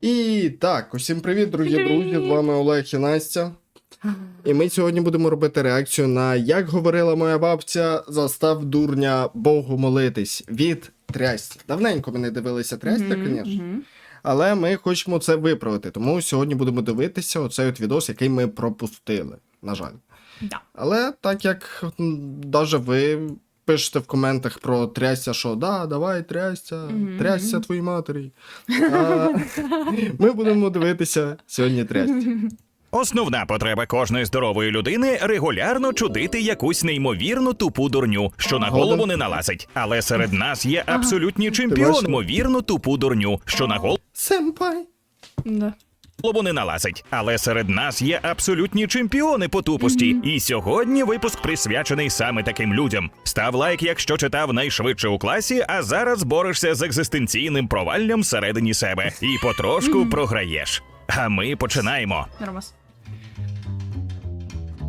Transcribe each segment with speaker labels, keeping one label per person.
Speaker 1: І так, усім привіт, друзі, друзі. З вами Олег і Настя. І ми сьогодні будемо робити реакцію на як говорила моя бабця, застав дурня Богу молитись від трястя. Давненько ми не дивилися трястя, звісно. Але ми хочемо це виправити. Тому сьогодні будемо дивитися оцей от відос, який ми пропустили. На жаль.
Speaker 2: Да.
Speaker 1: Але так як навіть ви пишете в коментах про трясся, що да, давай трясся,
Speaker 2: Мгм.
Speaker 1: трясся твоїй матері. А, ми будемо дивитися сьогодні трясся.
Speaker 3: Основна потреба кожної здорової людини регулярно чудити якусь неймовірну тупу дурню, що на
Speaker 1: Згоден.
Speaker 3: голову не налазить. Але серед нас є абсолютні
Speaker 1: бачиш?
Speaker 3: чемпіони, ймовірну тупу дурню, що на голову
Speaker 1: Семпай.
Speaker 2: Да.
Speaker 3: Не налазить. Але серед нас є абсолютні чемпіони по тупості. І сьогодні випуск присвячений саме таким людям. Став лайк, якщо читав найшвидше у класі, а зараз борешся з екзистенційним проваллям всередині себе і потрошку програєш. А ми починаємо.
Speaker 2: Нормас.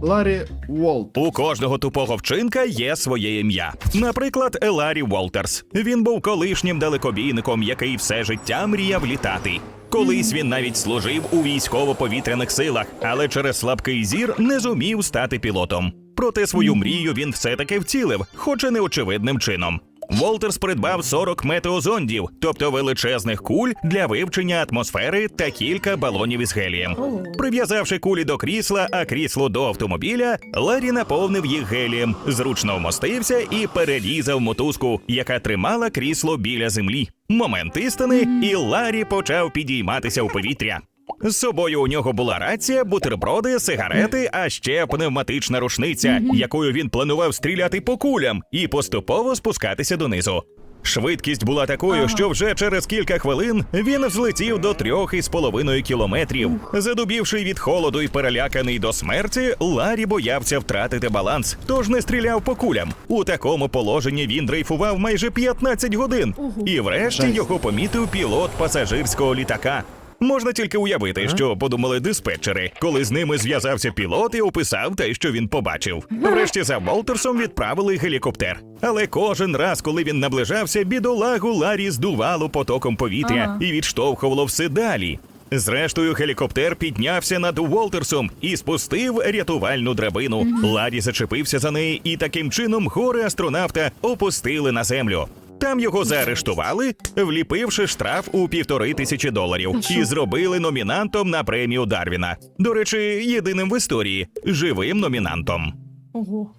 Speaker 1: Ларі Уолт.
Speaker 3: У кожного тупого вчинка є своє ім'я. Наприклад, Еларі Волтерс. Він був колишнім далекобійником, який все життя мріяв літати. Колись він навіть служив у військово-повітряних силах, але через слабкий зір не зумів стати пілотом. Проте свою мрію він все-таки вцілив, хоч і неочевидним чином. Волтерс придбав 40 метеозондів, тобто величезних куль для вивчення атмосфери та кілька балонів із гелієм. Прив'язавши кулі до крісла, а крісло до автомобіля, Ларі наповнив їх гелієм, зручно вмостився і перерізав мотузку, яка тримала крісло біля землі. Момент істини, і Ларі почав підійматися у повітря. З собою у нього була рація, бутерброди, сигарети, а ще пневматична рушниця, якою він планував стріляти по кулям і поступово спускатися донизу. Швидкість була такою, що вже через кілька хвилин він взлетів до трьох із половиною кілометрів. Задубівши від холоду і переляканий до смерті, Ларі боявся втратити баланс, тож не стріляв по кулям. У такому положенні він дрейфував майже 15 годин. І врешті його помітив пілот пасажирського літака. Можна тільки уявити, що подумали диспетчери, коли з ними зв'язався пілот і описав те, що він побачив. Врешті за Волтерсом відправили гелікоптер. Але кожен раз, коли він наближався, бідолагу Ларі здувало потоком повітря
Speaker 2: Ага.
Speaker 3: і відштовхувало все далі. Зрештою, гелікоптер піднявся над Уолтерсом і спустив рятувальну драбину. Ларі зачепився за неї, і таким чином гори астронавта опустили на землю. Там його заарештували, вліпивши штраф у півтори тисячі доларів, і зробили номінантом на премію Дарвіна. До речі, єдиним в історії живим номінантом.
Speaker 2: Ого.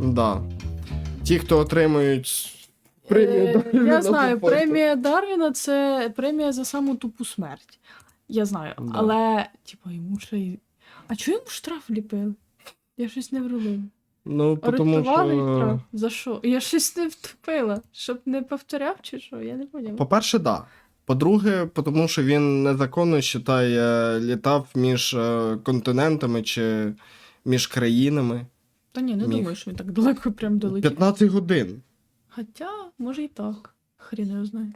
Speaker 1: Да. Ті, хто отримують премію
Speaker 2: Е,
Speaker 1: Дарвіна
Speaker 2: Я знаю,
Speaker 1: тупо.
Speaker 2: премія Дарвіна це премія за саму тупу смерть. Я знаю.
Speaker 1: Да.
Speaker 2: Але, типу, йому ще й. А чого йому штраф ліпили? Я щось не врулив.
Speaker 1: Ну, тому
Speaker 2: Арестували
Speaker 1: що.
Speaker 2: За що? Я щось не втупила. Щоб не повторяв чи що? Я не поняла.
Speaker 1: По-перше, да. По-друге, тому що він незаконно считай, літав між е, континентами чи між країнами.
Speaker 2: Та ні, не
Speaker 1: міг.
Speaker 2: думаю, що він так далеко прям долетів.
Speaker 1: 15 годин.
Speaker 2: Хоча, може і так. Хрін його знає.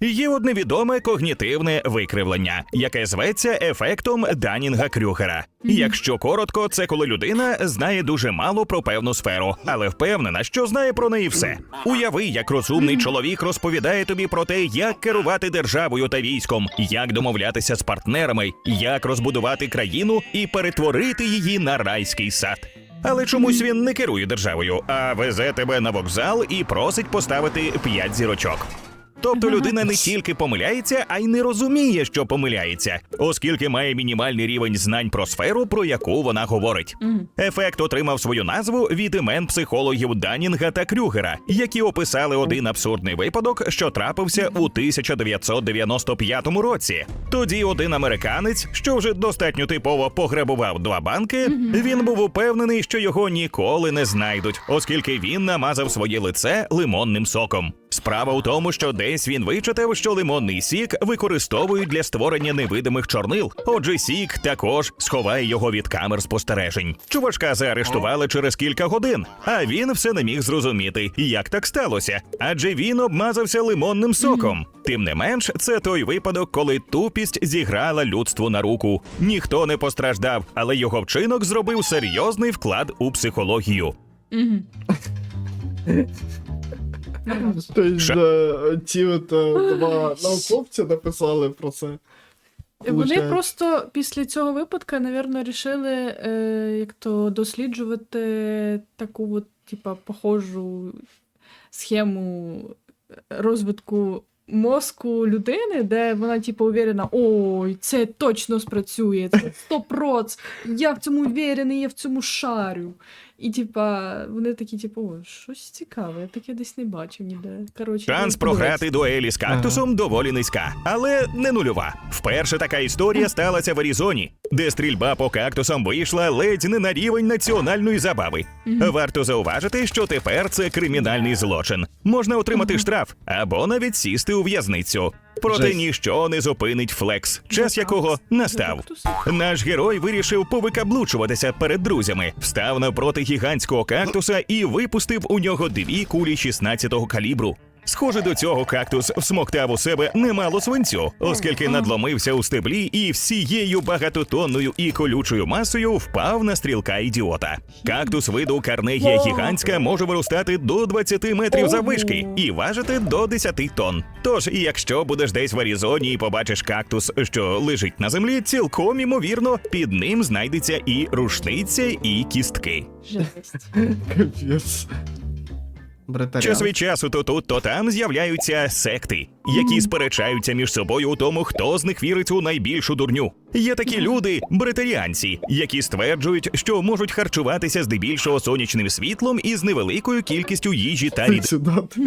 Speaker 3: Є одне відоме когнітивне викривлення, яке зветься ефектом Данінга Крюгера. Якщо коротко, це коли людина знає дуже мало про певну сферу, але впевнена, що знає про неї все. Уяви, як розумний чоловік розповідає тобі про те, як керувати державою та військом, як домовлятися з партнерами, як розбудувати країну і перетворити її на райський сад. Але чомусь він не керує державою, а везе тебе на вокзал і просить поставити п'ять зірочок. Тобто людина не тільки помиляється, а й не розуміє, що помиляється, оскільки має мінімальний рівень знань про сферу, про яку вона говорить. Ефект отримав свою назву від імен психологів Данінга та Крюгера, які описали один абсурдний випадок, що трапився у 1995 році. Тоді один американець, що вже достатньо типово пограбував два банки, він був упевнений, що його ніколи не знайдуть, оскільки він намазав своє лице лимонним соком. Справа у тому, що десь він вичитав, що лимонний сік використовують для створення невидимих чорнил. Отже, сік також сховає його від камер спостережень. Чувачка заарештували через кілька годин, а він все не міг зрозуміти, як так сталося, адже він обмазався лимонним соком. Тим не менш, це той випадок, коли тупість зіграла людству на руку. Ніхто не постраждав, але його вчинок зробив серйозний вклад у психологію.
Speaker 1: Тобто, ті от е, два науковці написали про це.
Speaker 2: Вони просто після цього випадка, напевно, рішили е, як то досліджувати таку от, типа, похожу схему розвитку мозку людини, де вона, типу, уверена, ой, це точно спрацює, це 100%, я в цьому уверений, я в цьому шарю. І, типа, вони такі, типу, о, щось цікаве, я таке десь не бачив ніде. Коротше,
Speaker 3: Шанс
Speaker 2: ну,
Speaker 3: програти дуелі з кактусом доволі низька, але не нульова. Вперше така історія сталася в Аризоні, де стрільба по кактусам вийшла ледь не на рівень національної забави. Варто зауважити, що тепер це кримінальний злочин. Можна отримати штраф або навіть сісти у в'язницю. Проте
Speaker 1: Жесть.
Speaker 3: ніщо не зупинить флекс, час якого настав. Наш герой вирішив повикаблучуватися перед друзями, встав навпроти гігантського кактуса і випустив у нього дві кулі 16-го калібру. Схоже, до цього кактус всмоктав у себе немало свинцю, оскільки надломився у стеблі і всією багатотонною і колючою масою впав на стрілка ідіота. Кактус виду карнегія гігантська може виростати до 20 метрів заввишки і важити до 10 тонн. Тож, якщо будеш десь в Аризоні і побачиш кактус, що лежить на землі, цілком імовірно, під ним знайдеться і рушниця, і кістки.
Speaker 2: Жесть.
Speaker 1: Капець. Бретаря.
Speaker 3: Час від часу то тут, то там з'являються секти, які сперечаються між собою у тому, хто з них вірить у найбільшу дурню. Є такі люди, бретаріанці, які стверджують, що можуть харчуватися здебільшого сонячним світлом і з невеликою кількістю їжі та
Speaker 1: Сюдати.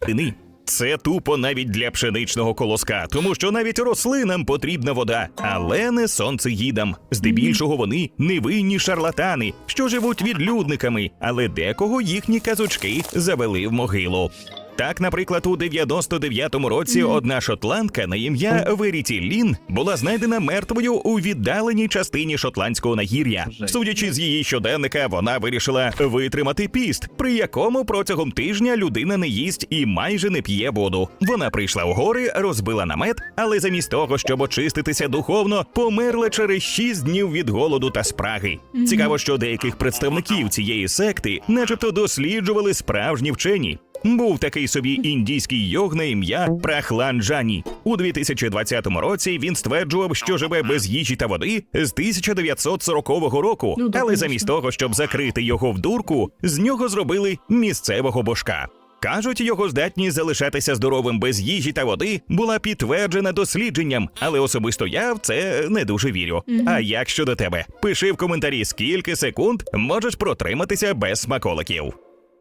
Speaker 3: рідини. Це тупо навіть для пшеничного колоска, тому що навіть рослинам потрібна вода, але не сонцеїдам. Здебільшого вони невинні шарлатани, що живуть відлюдниками, але декого їхні казочки завели в могилу. Так, наприклад, у 99-му році одна шотландка на ім'я Веріті Лін була знайдена мертвою у віддаленій частині шотландського нагір'я. Судячи з її щоденника, вона вирішила витримати піст, при якому протягом тижня людина не їсть і майже не п'є воду. Вона прийшла у гори, розбила намет, але замість того, щоб очиститися духовно, померла через 6 днів від голоду та спраги. Цікаво, що деяких представників цієї секти, начебто, досліджували справжні вчені. Був такий собі індійський йог на ім'я Прахлан Джані. У 2020 році він стверджував, що живе без їжі та води з 1940 року,
Speaker 2: Ну,
Speaker 3: але замість того, щоб закрити його в дурку, з нього зробили місцевого божка. Кажуть, його здатність залишатися здоровим без їжі та води була підтверджена дослідженням, але особисто я в це не дуже вірю. А як щодо тебе? Пиши в коментарі, скільки секунд можеш протриматися без смаколиків.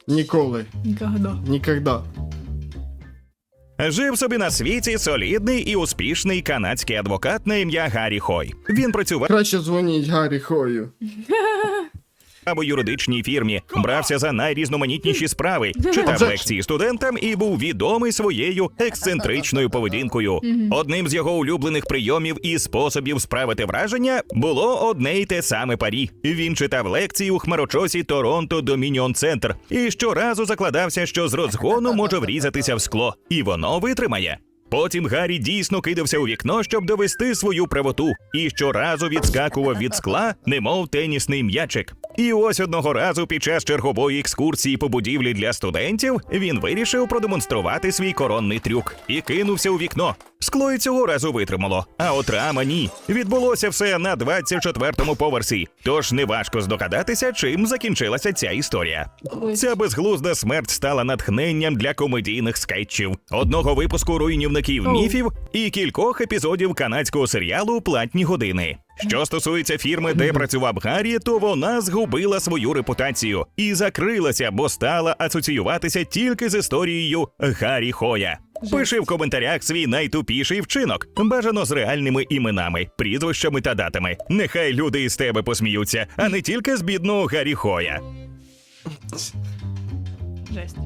Speaker 1: Ніколи.
Speaker 2: Нікогда.
Speaker 1: Нікогда.
Speaker 3: Жив собі на світі солідний і успішний канадський адвокат на ім'я Гаррі Хой. Він працював
Speaker 1: Краще дзвоніть Гаррі Хою.
Speaker 3: у юридичній фірмі, брався за найрізноманітніші справи, читав лекції студентам і був відомий своєю ексцентричною поведінкою. Одним з його улюблених прийомів і способів справити враження було одне й те саме парі. Він читав лекції у хмарочосі Торонто Домініон Центр і щоразу закладався, що з розгону може врізатися в скло, і воно витримає. Потім Гаррі дійсно кидався у вікно, щоб довести свою правоту, і щоразу відскакував від скла, немов тенісний м'ячик. І ось одного разу під час чергової екскурсії по будівлі для студентів він вирішив продемонструвати свій коронний трюк і кинувся у вікно. Скло і цього разу витримало, а от рама ні. Відбулося все на 24-му поверсі. Тож неважко здогадатися, чим закінчилася ця історія. Ця безглузда смерть стала натхненням для комедійних скетчів, одного випуску руйнівників міфів і кількох епізодів канадського серіалу Платні години. Що стосується фірми, де працював Гаррі, то вона згубила свою репутацію і закрилася, бо стала асоціюватися тільки з історією Гаррі Хоя. Пиши в коментарях свій найтупіший вчинок, бажано з реальними іменами, прізвищами та датами. Нехай люди із тебе посміються, а не тільки з бідного Гаррі Хоя.
Speaker 2: Жесть.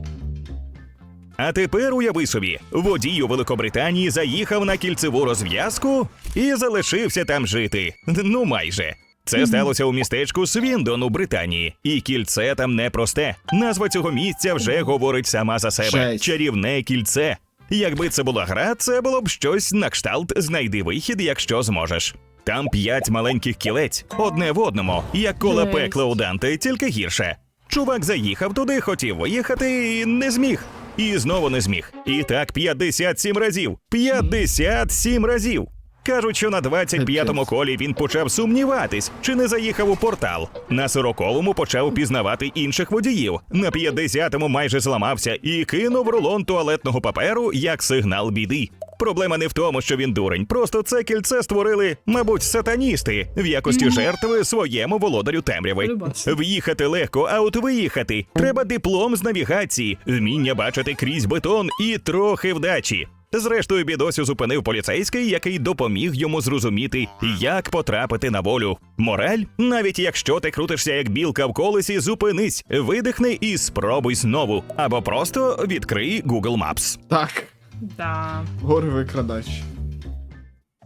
Speaker 3: А тепер уяви собі, водій у Великобританії заїхав на кільцеву розв'язку і залишився там жити. Ну майже. Це сталося у містечку Свіндон у Британії, і кільце там не просте. Назва цього місця вже говорить сама за себе:
Speaker 1: Жесть.
Speaker 3: чарівне кільце. Якби це була гра, це було б щось на кшталт знайди вихід, якщо зможеш. Там п'ять маленьких кілець, одне в одному, як кола пекла у Данте, тільки гірше. Чувак заїхав туди, хотів виїхати і не зміг. І знову не зміг. І так 57 разів. 57 разів. Кажуть, що на 25-му колі він почав сумніватись, чи не заїхав у портал. На 40-му почав пізнавати інших водіїв. На 50-му майже зламався і кинув рулон туалетного паперу як сигнал біди. Проблема не в тому, що він дурень. Просто це кільце створили, мабуть, сатаністи в якості жертви своєму володарю темряви. В'їхати легко, а от виїхати. Треба диплом з навігації, вміння бачити крізь бетон і трохи вдачі. Зрештою, бідосю зупинив поліцейський, який допоміг йому зрозуміти, як потрапити на волю. Мораль, навіть якщо ти крутишся як білка в колесі, зупинись, видихни і спробуй знову. Або просто відкрий Google Maps.
Speaker 1: Так,
Speaker 2: Да.
Speaker 1: горе викрадач.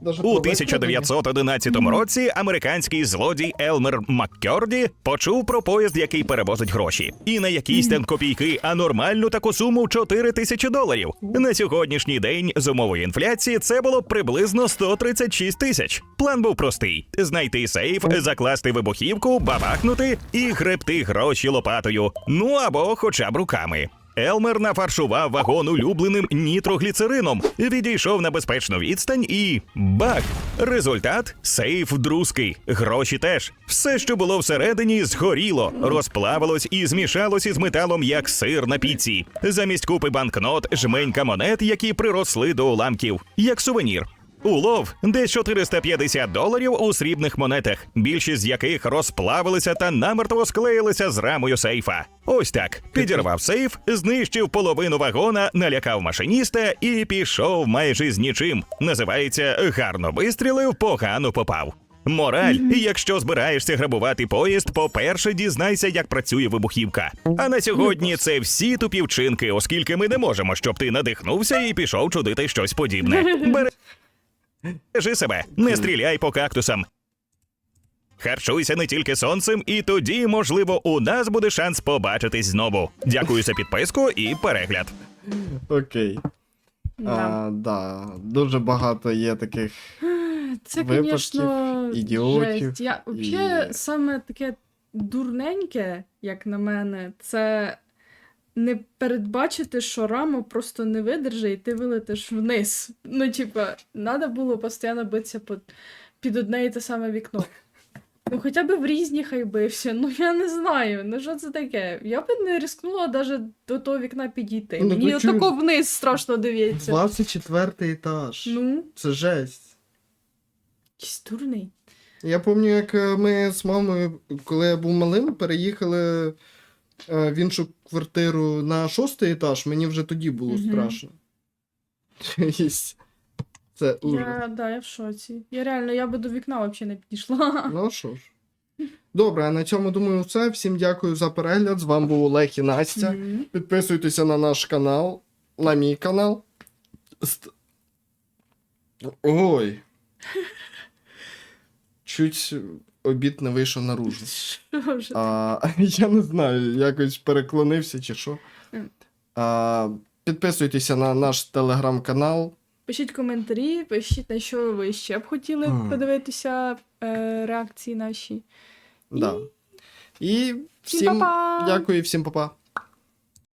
Speaker 1: Даже
Speaker 3: У 1911 році американський злодій Елмер Маккьорді почув про поїзд, який перевозить гроші, і на якісь там копійки, а нормальну таку суму 4 тисячі доларів. На сьогоднішній день з умовою інфляції це було приблизно 136 тисяч. План був простий: знайти сейф, закласти вибухівку, бабахнути і гребти гроші лопатою. Ну або хоча б руками. Елмер нафаршував вагон улюбленим нітрогліцерином, відійшов на безпечну відстань і бах! Результат сейф друзкий, гроші теж. Все, що було всередині, згоріло, розплавилось і змішалось із металом, як сир на піці. Замість купи банкнот, жменька монет, які приросли до уламків, як сувенір. Улов десь 450 доларів у срібних монетах, більшість з яких розплавилися та намертво склеїлися з рамою сейфа. Ось так підірвав сейф, знищив половину вагона, налякав машиніста і пішов майже з нічим. Називається гарно вистрілив, погано попав. Мораль, якщо збираєшся грабувати поїзд, по-перше, дізнайся, як працює вибухівка. А на сьогодні це всі тупі вчинки, оскільки ми не можемо, щоб ти надихнувся і пішов чудити щось подібне. Бережи себе, не стріляй по кактусам. Харчуйся не тільки сонцем, і тоді, можливо, у нас буде шанс побачитись знову. Дякую за підписку і перегляд.
Speaker 1: Окей.
Speaker 2: Да.
Speaker 1: А, да. Дуже багато є таких.
Speaker 2: Це,
Speaker 1: випадків,
Speaker 2: звісно,
Speaker 1: ідіотів
Speaker 2: жесть. Я
Speaker 1: і-
Speaker 2: взагалі саме таке дурненьке, як на мене, це не передбачити, що рама просто не видержить, і ти вилетиш вниз. Ну, типа, треба було постійно битися під, під одне і те саме вікно. Ну, хоча б в різні хай бився. Ну я не знаю. Ну що це таке? Я б не рискнула навіть до того вікна підійти.
Speaker 1: Ну,
Speaker 2: Мені
Speaker 1: ти чуєш?
Speaker 2: отако вниз страшно дивитися.
Speaker 1: 24 етаж.
Speaker 2: Ну,
Speaker 1: Це жесть.
Speaker 2: якийсь дурний.
Speaker 1: Я пам'ятаю, як е, ми з мамою, коли я був малим, переїхали в іншу квартиру на шостий етаж, мені вже тоді було
Speaker 2: Мгм.
Speaker 1: страшно. Це ужас.
Speaker 2: Я, да, я в шоці. Я реально, я би до вікна взагалі не підійшла.
Speaker 1: Ну що ж. Добре, а на цьому думаю, все. Всім дякую за перегляд. З вами був Олег і Настя.
Speaker 2: Мгм.
Speaker 1: Підписуйтеся на наш канал, на мій канал. Ст- Ой. Чуть обід не вийшов наружу.
Speaker 2: Що вже?
Speaker 1: А, я не знаю, якось переклонився чи що. А, підписуйтеся на наш телеграм-канал.
Speaker 2: Пишіть коментарі, пишіть, на що ви ще б хотіли
Speaker 1: Ага.
Speaker 2: подивитися е, реакції наші.
Speaker 1: Да. І
Speaker 2: Всім
Speaker 1: всім
Speaker 2: па-па!
Speaker 1: дякую, всім па-па.